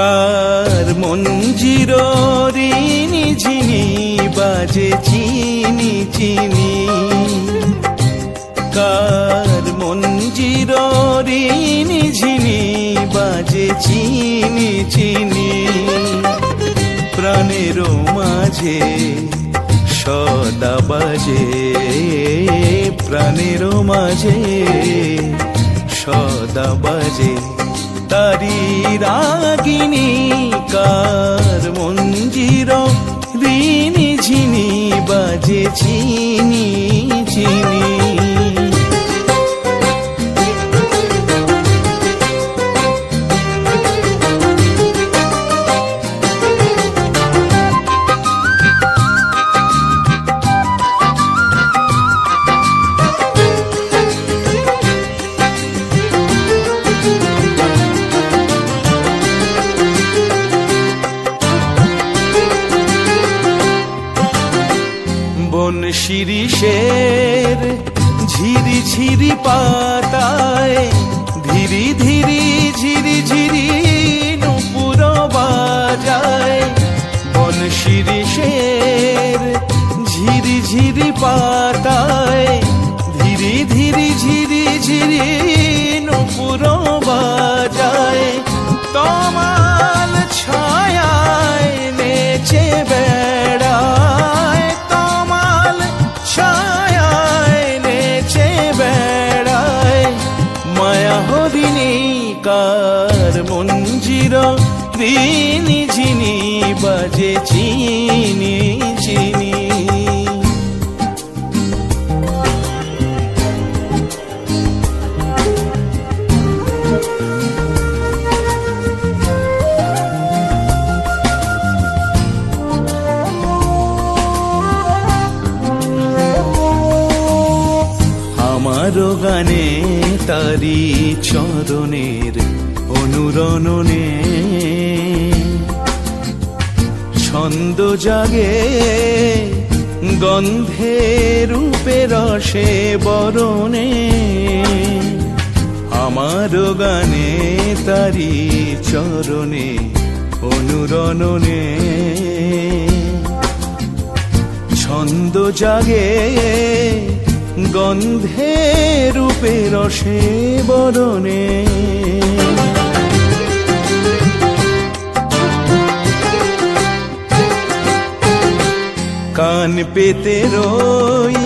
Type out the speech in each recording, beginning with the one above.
কার মঞ্জির ঝিনি বাজে চিনি চিনি। কার মঞ্জির ঝিনি বাজে চিনি চিনি। প্রাণের মাঝে সদা বাজে প্রাণের মাঝে সদা বাজে। তারি রাগিনী কার মঞ্জির রিনি ঝিনি বাজে চিনি চিনি ঝিরি পাতায়, ধীরি ধীরি ঝিরি ঝিরি নুপুর বাজায়। বন শিরিষের ঝিরি ঝিরি পাতায়, ধীরি ধীরি ঝিরি ঝিরি নুপুর মঞ্জির রিনি ঝিনি বাজে চিনি চিনি। গানে তারি চরণের অনুরণনে। ছন্দ জাগে, গন্ধে রূপে রসে বরণে। আমারও গানে তারি চরণে অনুরণনে। ছন্দ জাগে গন্ধে রূপে রসে বরণে। কান পেতে রই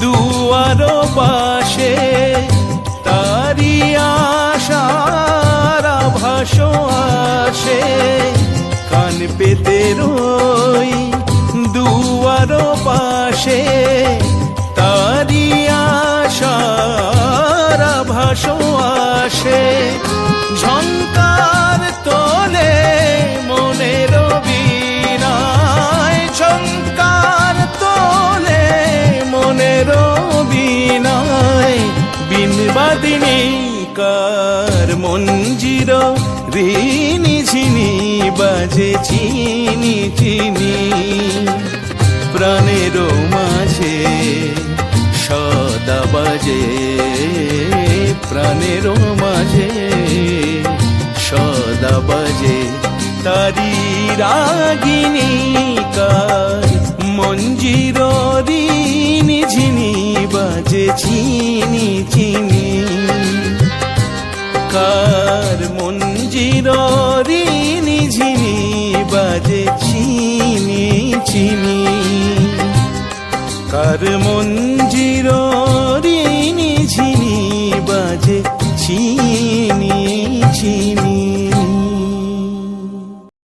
দুয়ার পাশে তারি আশার ভাস আসে। কান পেতে রই দুয়ার পাশে ভাস আসে। ঝঙ্কার তোলে মনের বিনায় ঝঙ্কার তোলে মনের বিনায় বিনবাদিনী কার মঞ্জির রিনি ঝিনি বাজে চিনি চিনি প্রাণের মাঝে সদা বাজে। তারি রাগিনী কার মঞ্জির রিনি ঝিনি বাজে, চিনি চিনি। কার মঞ্জির রিনি ঝিনি বাজে, চিনি চিনি। কার মঞ্জির